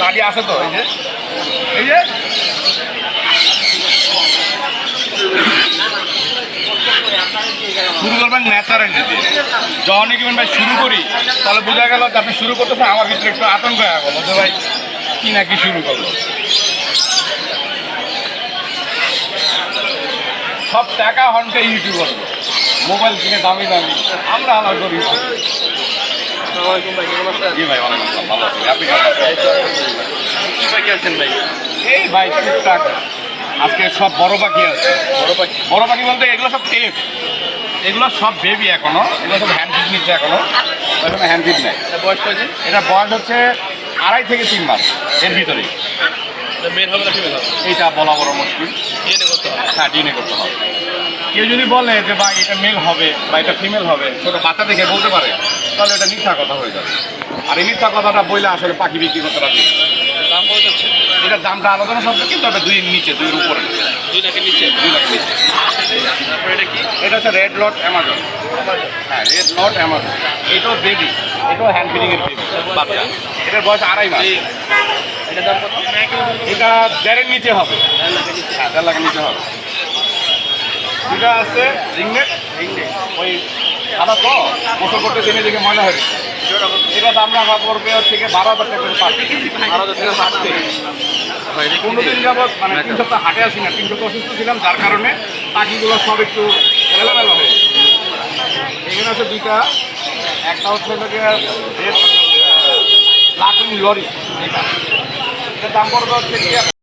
গাড়ি আছে তো এই যে। এই যে। শুরু করবেন ন্যাচারাল যখনই কিবেন ভাই শুরু করি তাহলে বোঝা গেল যে আপনি শুরু করতেছেন আমার ভিতরে একটু আতঙ্ক হয়ে গেল যে ভাই কি না কি শুরু করল সব টাকা হনকে ইউটিউবার মোবাইল কিনে দামি দামি। আমরা আলাদা করি। জি ভাই ভালো আছি। আপনি আছেন? ভাই? এই ভাই টুকটাক। আজকে সব বড় পাখি আছে। বড় পাখি বড় পাখি বলতে এগুলো সব টেপ এগুলো সব বেবি এখনও। এগুলো সব হ্যান্ড ফিট নিচ্ছে এখনও। এখনও হ্যান্ড ফিট এটা বয়স কয়দিন এটা বয়স হচ্ছে আড়াই থেকে তিন মাস এর ভিতরেই। এটা বলা বড় মুশকিল। হ্যাঁ ডিএনএ করতে হবে। কেউ যদি বলে যে ভাই এটা মেল হবে বা এটা ফিমেল হবে ছোট বাচ্চা দেখে বলতে পারে তাহলে এটা মিথ্যা কথা হয়ে যাবে। আর এই মিথ্যা কথাটা বইলে আসলে পাখি বিক্রি করতে কত যাচ্ছে এটার দামটা আলোচনা সব কিন্তু এটা দুই নিচে দুইয়ের উপরে। দুই লাখের নিচে? দুই লাখ নিচে। তারপরে এটা কি? এটা হচ্ছে রেড লট অ্যামাজন হ্যাঁ রেড লট অ্যামাজন এটাও বেবি এটাও হ্যান্ড বেবি বাচ্চা? এটার বয়স আড়াই মাস। এটার দাম কত? এটা দেড়ের নিচে হবে। লাখের নিচে হ্যাঁ দেড় লাখের নিচে হবে। এটা আছে রিংনেট রিংনেট ওই সাদা তো গোসল করতে জেনে দেখে ময়লা হয়ে গেছে। এটা দাম রাখা পড়বে গিয়ে বারো হাজার টাকা পাচ্ছি বারো হাজার টাকা পনেরো দিন যাবৎ মানে তিন সপ্তাহ হাটে আসি না তিন সপ্তাহ অসুস্থ ছিলাম যার কারণে পাখিগুলো সব একটু এলোমেলো হয়ে। এখানে আছে দুইটা একটা হচ্ছে লাটিন লরি এটা এটার দাম পড়বে হচ্ছে